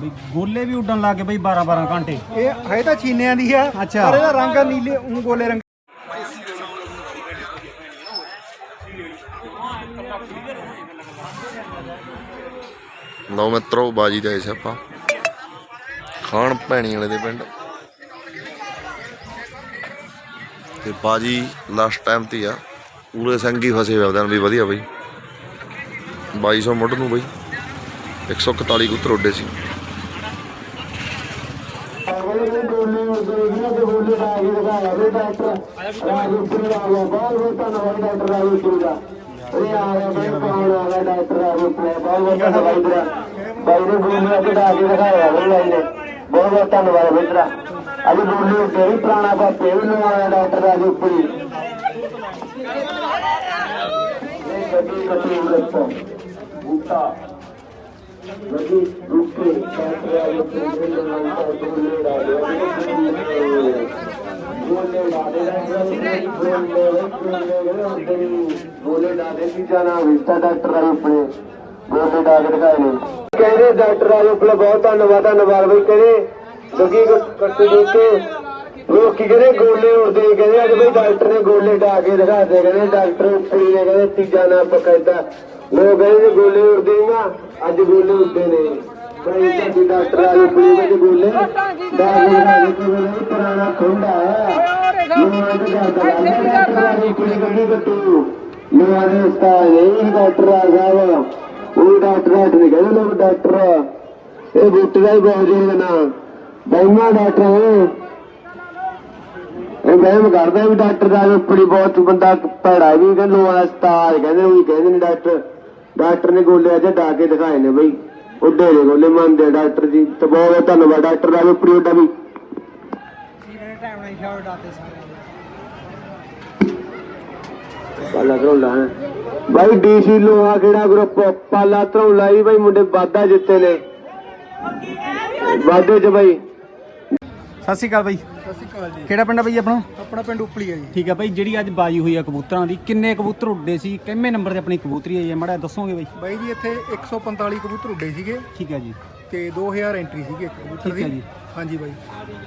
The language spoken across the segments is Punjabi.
ਬਈ ਗੋਲੇ ਵੀ ਉੱਡਣ ਲੱਗ ਗਏ ਬਈ 12 12 ਘੰਟੇ। ਇਹ ਹੈ ਤਾਂ ਚੀਨਿਆਂ ਦੀ ਆ ਅੱਛਾ। ਪਰ ਇਹਦਾ ਰੰਗ ਆ ਨੀਲੇ ਊਂ ਗੋਲੇ ਰੰਗ ਲਓ ਮਿੱਤਰੋ ਬਾਜੀ ਦੇ ਆਏ ਸੀ ਆਪਾਂ। ਖਾਣ ਭੈਣੀ ਵਾਲੇ ਦੇ ਪਿੰਡ। ਤੇ ਬਾਜੀ ਲਾਸਟ ਟਾਈਮ ਤੇ ਆ। ਪੂਰੇ ਸੰਗੀ ਫਸੇ ਹੋਏ ਉਹਦਾਂ ਵੀ ਵਧੀਆ ਬਈ। 2200 ਮੁੱਢ ਨੂੰ ਬਈ। 141 ਕੁੱਤਰ ਉੱਡੇ ਸੀ ਬਹੁਤ ਬਹੁਤ ਧੰਨਵਾਦ ਮਿੱਤਰਾ ਅੱਜ ਗੋਲੀ ਉੱਤੇ ਵੀ ਪੁਰਾਣਾ ਪਾਪੇ ਵੀ ਲਵਾਇਆ ਡਾਕਟਰ ਰਾਜੂਪੁਰੀ ਇਹ ਗੱਡੀ ਕੱਟੀ ਰੱਖੋ ਬੂਟਾ। ਗੱਡੀ ਰੁਕੇ ਡਾਕਟਰ ਰਾਜੂਪੁਰੀ ਦੇ ਨਾਲ ਗੋਲੀ ਡਾ ਦੇ ਗੋਲੇ ਡਾ ਦੇ ਗੋਲੇ ਡਾ ਦੇ ਕੀ ਜਾਣਾ ਵਿਸਤਾ ਡਾਕਟਰ ਰਾਜੂਪੁਰੀ ਗੋਲੇ ਡਾ ਕੇ ਦਿਖਾਏ ਨੇ ਕਹਿੰਦੇ ਡਾਕਟਰ ਰਾਜੂਪੁਰੀ ਬਹੁਤ ਧੰਨਵਾਦ ਧੰਨਵਾਦ ਕੱਟੇ ਦੇ ਕੇ ਲੋਕੀ ਕਹਿੰਦੇ ਗੋਲੇ ਉੜਦੇ ਕਹਿੰਦੇ ਅੱਜ ਬਈ ਡਾਕਟਰ ਨੇ ਗੋਲੇ ਡਾ ਕੇ ਦਿਖਾਤੇ ਕਹਿੰਦੇ ਡਾਕਟਰ ਉੱਪਰੀ ਨੇ, ਕਹਿੰਦੇ ਤੀਜਾ ਨਾਮ ਪਕੜਦਾ ਲੋਕ ਕਹਿੰਦੇ ਨੇ ਗੋਲੇ ਉੜਦੇ ਨਾ ਅੱਜ ਗੋਲੇ ਉੱਡਦੇ ਨੇ। ਬਈ ਸਾਡੀ ਡਾਕਟਰ ਆ ਉੱਪਰੀ ਵਿੱਚ ਗੋਲੇ ਡਾ ਕੇ ਦਿਖਾਏ ਪੁਰਾਣਾ ਖੁੰਡਾ ਹੈ ਲੋਕਾਂ ਦੇ ਡਾਕਟਰ ਆ ਉੱਪਰੀ ਗੱਡੀ ਕੱਟੂ? ਲੋਕਾਂ ਦੇ ਉਸਤਾਦ ਇਹ ਡਾਕਟਰ ਆ ਸਾਹਿਬ ਉਹ ਡਾਕਟਰ ਆ ਨਹੀਂ ਕਹਿੰਦੇ ਲੋਕ ਡਾਕਟਰ। ਇਹ ਬੁੱਟ ਦਾ ਹੀ ਬਹੁਤ ਜਿਹੜਾ ਨਾ। ਬੈਮਾ ਡਾਕਟਰ ਇਹ ਵਹਿਮ ਕਰਦਾ ਵੀ ਡਾਕਟਰ ਦਾ ਉੱਪਰੀ ਬਹੁਤ ਬੰਦਾ ਭੈੜਾ ਵੀ, ਕਹਿੰਦੇ ਲੋਕਾਂ ਦਾ ਕਹਿੰਦੇ, ਉਹ ਕਹਿੰਦੇ ਨੇ ਡਾਕਟਰ। ਡਾਕਟਰ ਨੇ ਗੋਲੇ ਅੱਜ ਡਾ ਕੇ ਦਿਖਾਏ ਨੇ ਬਈ। ਉੱਡੇ ਨੇ ਗੋਲੇ ਮੰਨਦੇ ਡਾਕਟਰ ਜੀ। ਤੇ ਬਹੁਤ ਬਹੁਤ ਧੰਨਵਾਦ ਡਾਕਟਰ ਦਾ ਉੱਪਰੀ ਉੱਡਾ ਵੀ। ਪਾਲਾ ਧਰੌਲਾ ਹੈ। ਬਾਈ ਡੀਸੀ ਲੋਹਾ ਕਿਹੜਾ ਗਰੁੱਪ ਪਾਲਾ ਧਰੌਲਾ ਜੀ ਬਾਈ ਮੁੰਡੇ ਵਾਦਾ ਜਿੱਤੇ ਨੇ। ਵਾਦੇ ਚ ਬਾਈ। ਸਤਿ ਸ਼੍ਰੀ ਅਕਾਲ ਬਈ। ਸਤਿ ਸ਼੍ਰੀ ਅਕਾਲ ਜੀ। ਕਿਹੜਾ ਪਿੰਡ ਆ ਬਈ ਆਪਣਾ? ਆਪਣਾ ਪਿੰਡ ਉਪਲੀ ਆ ਜੀ। ਠੀਕ ਆ ਬਈ ਜਿਹੜੀ ਅੱਜ ਬਾਜੀ ਹੋਈ ਆ ਕਬੂਤਰਾਂ ਦੀ ਕਿੰਨੇ ਕਬੂਤਰ ਉੱਡੇ ਸੀ ਕਿੰਨੇ ਨੰਬਰ ਤੇ ਆਪਣੀ ਕਬੂਤਰੀ ਆਈ ਹੈ ਮੜਾ ਦੱਸੋਗੇ ਬਈ? ਬਾਈ ਜੀ ਇੱਥੇ 145 ਕਬੂਤਰ ਉੱਡੇ ਸੀਗੇ ਠੀਕ ਹੈ ਜੀ। ਤੇ 2000 ਐਂਟਰੀ ਸੀਗੀ ਇੱਕ ਕਬੂਤਰ ਠੀਕ ਹੈ ਦੀ। ਜੀ। ਹਾਂਜੀ ਬਾਈ।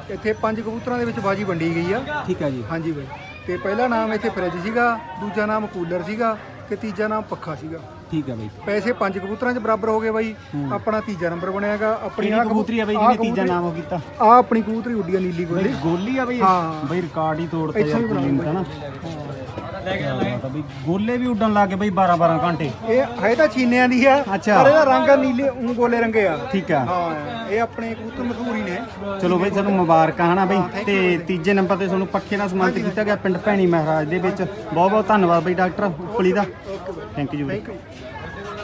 ਇੱਥੇ ਪੰਜ ਕਬੂਤਰਾਂ ਦੇ ਵਿੱਚ ਬਾਜੀ ਵੰਡੀ ਗਈ ਆ। ਠੀਕ ਹੈ ਜੀ। ਹਾਂਜੀ ਬਾਈ। ਤੇ ਪਹਿਲਾ ਨਾਮ ਇੱਥੇ ਫਰਿੱਜ ਸੀਗਾ ਦੂਜਾ ਨਾਮ ਕੂਲਰ ਸੀਗਾ ਤੇ ਤੀਜਾ ਨਾਮ ਪੱਖਾ ਸੀਗਾ। ਠੀਕ ਹੈ ਬਈ। ਪੈਸੇ ਪੰਜ ਕਬੂਤਰਾਂ 'ਚ ਬਰਾਬਰ ਹੋ ਗਏ ਬਾਈ। ਆਪਣਾ ਤੀਜਾ ਨੰਬਰ ਬਣਿਆਗਾ ਆਪਣੀ ਕਿਹੜੀ ਕਬੂਤਰੀ ਆ ਬਈ ਜਿਹਨੇ ਤੀਜਾ ਨਾਮ ਕੀਤਾ? ਆਹ ਆਪਣੀ ਕਬੂਤਰੀ ਉੱਡੀ ਆ ਨੀਲੀ ਗੋਲੀ। ਗੋਲੀ ਆ ਬਈ? ਹਾਂ। ਬਈ ਰਿਕਾਰਡ ਹੀ ਤੋੜਤਾ ਯਾਰ ਹੀ ਕੁੜੀ ਨੇ। ਬਈ ਗੋਲੇ ਵੀ ਉੱਡਣ ਲੱਗ ਗਏ ਬਈ 12 12 ਘੰਟੇ। ਇਹ ਹੈ ਤਾਂ ਚੀਨਿਆਂ ਦੀ ਆ ਅੱਛਾ। ਪਰ ਇਹਦਾ ਰੰਗ ਆ ਨੀਲੇ ਊਂ ਗੋਲੇ ਰੰਗੇ ਆ। ਠੀਕ ਆ। ਹਾਂ ਇਹ ਆਪਣੇ ਕਬੂਤਰ ਮਸ਼ਹੂਰ ਹੀ ਨੇ। ਚਲੋ ਬਈ ਤੁਹਾਨੂੰ ਮੁਬਾਰਕਾਂ ਹਨਾ ਬਈ? ਤੇ ਤੀਜੇ ਨੰਬਰ ਤੇ ਤੁਹਾਨੂੰ ਪੱਖੇ ਨਾਲ ਸਨਮਾਨਿਤ ਕੀਤਾ ਗਿਆ ਪਿੰਡ ਭੈਣੀ ਮਹਾਰਾਜ ਦੇ ਵਿੱਚ। ਬਹੁਤ ਬਹੁਤ ਧੰਨਵਾਦ ਬਈ ਡਾਕਟਰ ਉਪਲੀ ਦਾ। ਥੈਂਕ ਯੂ ਬਈ ਥੈਂਕ ਯੂ